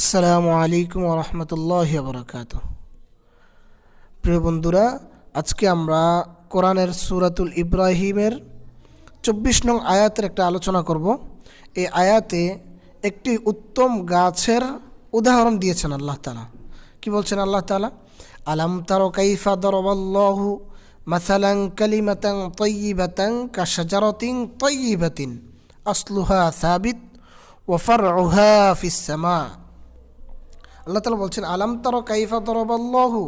আসসালামু আলাইকুম রহমতুল্লাহ বরকাত প্রিয় বন্ধুরা, আজকে আমরা কোরআনের সুরাতুল ইব্রাহিমের চব্বিশ নং আয়াতের একটা আলোচনা করব। এই আয়াতে একটি উত্তম গাছের উদাহরণ দিয়েছেন আল্লাহ তালা কি বলছেন আল্লাহ তালা আলাম তারো কাইফা দরবাল্লাহু মাসালাং কালিমাতাং তয়্যিবাতাং কাশাজারতিং তয়্যিবাতিন আসলুহা সাবিত ওয়াফারউহা ফিস সামা। আল্লাহ তালা বলছেন, আলাম তার কাইফা তরবাল্লাহু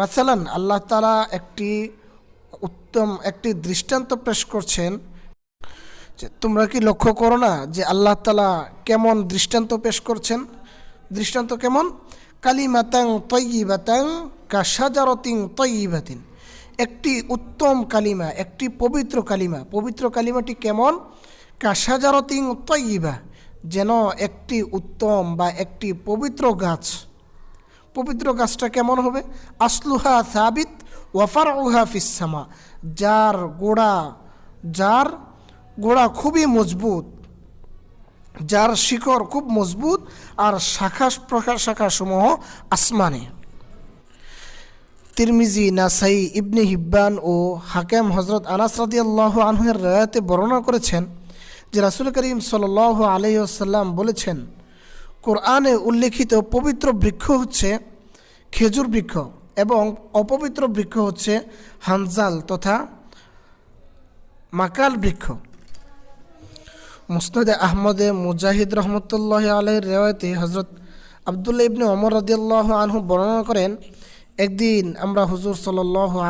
মাসালান, আল্লাহ তালা একটি উত্তম, একটি দৃষ্টান্ত পেশ করছেন যে তোমরা কি লক্ষ্য করো না যে আল্লাহ তালা কেমন দৃষ্টান্ত পেশ করছেন? দৃষ্টান্ত কেমন? কালিমাতাং তয়্যিবাতাং কাশাজারতিং তয়্যিবাতিন একটি উত্তম কালিমা, একটি পবিত্র কালিমা। পবিত্র কালিমাটি কেমন? কাশাজারতিং তয়্যিবা যেন একটি উত্তম বা একটি পবিত্র গাছ। পবিত্র গাছটা কেমন হবে? আসলুহা সাবিত ওয়াফার উহা ফিসামা যার গোড়া যার গোড়া খুবই মজবুত, যার শিকড় খুব মজবুত আর শাখা প্রকার শাখাসমূহ আসমানে। তিরমিজি, নাসাই, ইবনে হিব্বান ও হাকেম হজরত আনাস রাদিয়াল্লাহ আনহের রায়াতে বর্ণনা করেছেন যে রাসুল করিম সাল আলাইসাল্লাম বলেছেন, কোরআনে উল্লেখিত পবিত্র বৃক্ষ হচ্ছে খেজুর বৃক্ষ এবং অপবিত্র বৃক্ষ হচ্ছে হানজাল তথা মাকাল বৃক্ষ। মুসনাদে আহমদে মুজাহিদ রহমতুল্লাহ আলহের রেওয়ায়তে হজরত আবদুল্লা ইবনে অমর রদিয়াল্লাহ আনহু বর্ণনা করেন একদিন আমরা হুজুর সাল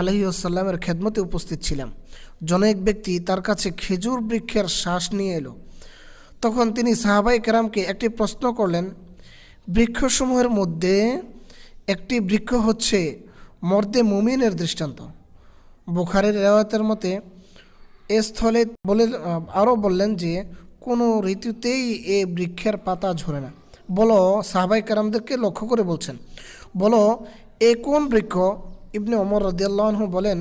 আলহি আসাল্লামের খেদমতে উপস্থিত ছিলাম। জনৈক ব্যক্তি তার কাছে খেজুর বৃক্ষের শ্বাস নিয়ে এলো। তখন তিনি সাহাবাই কেরামকে একটি প্রশ্ন করলেন, বৃক্ষসমূহের মধ্যে একটি বৃক্ষ হচ্ছে মর্দে মুমিনের দৃষ্টান্ত। বুখারের রেওয়াতের মতে এ স্থলে বলে, আরও বললেন যে, কোনো ঋতুতেই এ বৃক্ষের পাতা ঝরে না। বলো সাহাবাই কারামদেরকে লক্ষ্য করে বলছেন, বলো এ কোন বৃক্ষ ইবনে অমর রদিয়াল্লাহু বলেন,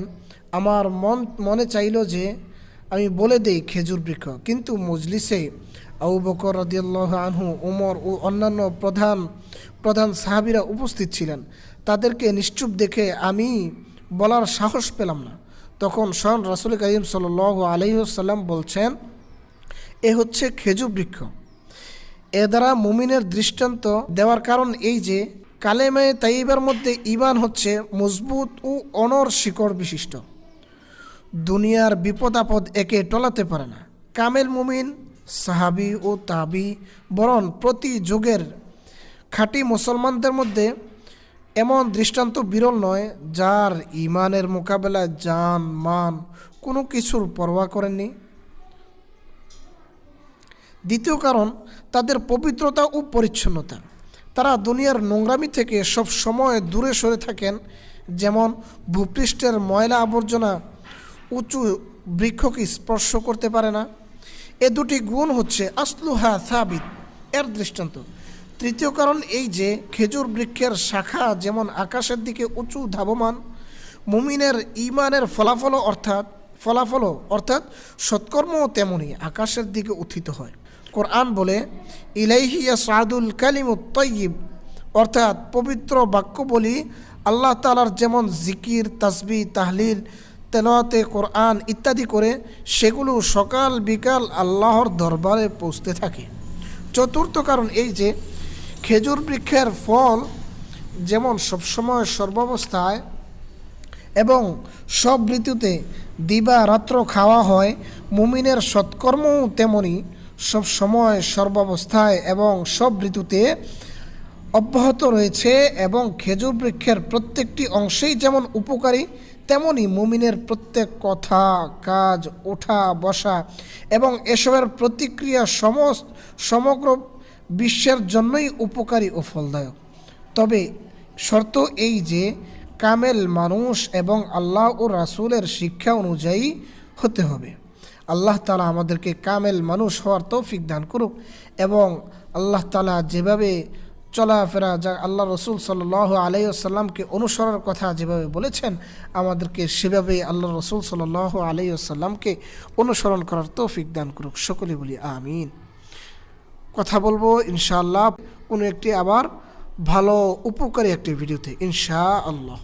আমার মন মনে চাইল যে আমি বলে দেই খেজুর বৃক্ষ, কিন্তু মজলিসে আবু বকর রদিয়াল্লাহ আনহু উমর ও অন্যান্য প্রধান প্রধান সাহাবিরা উপস্থিত ছিলেন। তাদেরকে নিশ্চুপ দেখে আমি বলার সাহস পেলাম না। তখন শন রাসুল করিম সাল আলহিহসাল্লাম বলছেন, এ হচ্ছে খেজুর বৃক্ষ। এ দ্বারা মুমিনের দৃষ্টান্ত দেওয়ার কারণ এই যে কালেমে তাইবার মধ্যে ইমান হচ্ছে মজবুত ও অনর শিকড় বিশিষ্ট। দুনিয়ার বিপদ আপদ একে টলাতে পারে না। কামেল মুমিন, সাহাবি ও তাবি বরং প্রতি যুগের খাঁটি মুসলমানদের মধ্যে এমন দৃষ্টান্ত বিরল নয়, যার ইমানের মোকাবেলায় যান, মান কোনো কিছুর পরোয়া করেননি। দ্বিতীয় কারণ, তাদের পবিত্রতা ও পরিচ্ছন্নতা। তারা দুনিয়ার নোংরামি থেকে সব সময় দূরে সরে থাকেন, যেমন ভূপৃষ্ঠের ময়লা আবর্জনা উঁচু বৃক্ষকে স্পর্শ করতে পারে না। এ দুটি গুণ হচ্ছে আসলুহা সাবিত, এর দৃষ্টান্ত। তৃতীয় কারণ এই যে খেজুর বৃক্ষের শাখা যেমন আকাশের দিকে উঁচু ধাবমান, মুমিনের ইমানের ফলাফল অর্থাৎ ফলাফল অর্থাৎ সৎকর্মও তেমনই আকাশের দিকে উত্থিত হয়। কোরআন বলে ইলাইহিয়া সাদুল কালিম তৈব অর্থাৎ পবিত্র বাক্য বলি আল্লাহ তালার যেমন জিকির তাসবি তাহলিল, তেলাওয়াতে কোরআন ইত্যাদি করে, সেগুলো সকাল বিকাল আল্লাহর দরবারে পৌঁছতে থাকে। চতুর্থ কারণ এই যে, খেজুর বৃক্ষের ফল যেমন সবসময় সর্বাবস্থায় এবং সব ঋতুতে দিবা রাত্র খাওয়া হয়, মুমিনের সৎকর্মও তেমনি সব সময়, সর্বাবস্থায় এবং সব ঋতুতে অব্যাহত রয়েছে এবং খেজুর বৃক্ষের প্রত্যেকটি অংশেই যেমন উপকারী, তেমনি মুমিনের প্রত্যেক কথা, কাজ, ওঠা, বসা এবং এসবের প্রতিক্রিয়া সমস্ত, সমগ্র বিশ্বের জন্যই উপকারী ও ফলদায়ক। তবে শর্ত এই যে, কামেল মানুষ এবং আল্লাহ ও রাসুলের শিক্ষা অনুযায়ী হতে হবে। আল্লাহ তালা আমাদেরকে কামেল মানুষ হওয়ার তৌফিক দান করুক এবং আল্লাহ তালা যেভাবে চলাফেরা যা আল্লাহ রসুল সাল আলাইসাল্লামকে অনুসরণের কথা যেভাবে বলেছেন, আমাদেরকে সেভাবে আল্লাহ রসুল সাল আলাইসাল্লামকে অনুসরণ করার তৌফিক দান করুক। সকলে বলি আমিন। কথা বলব ইনশাআল্লাহ কোনো একটি আবার ভালো, উপকারী একটি ভিডিওতে। ইনশা আল্লাহ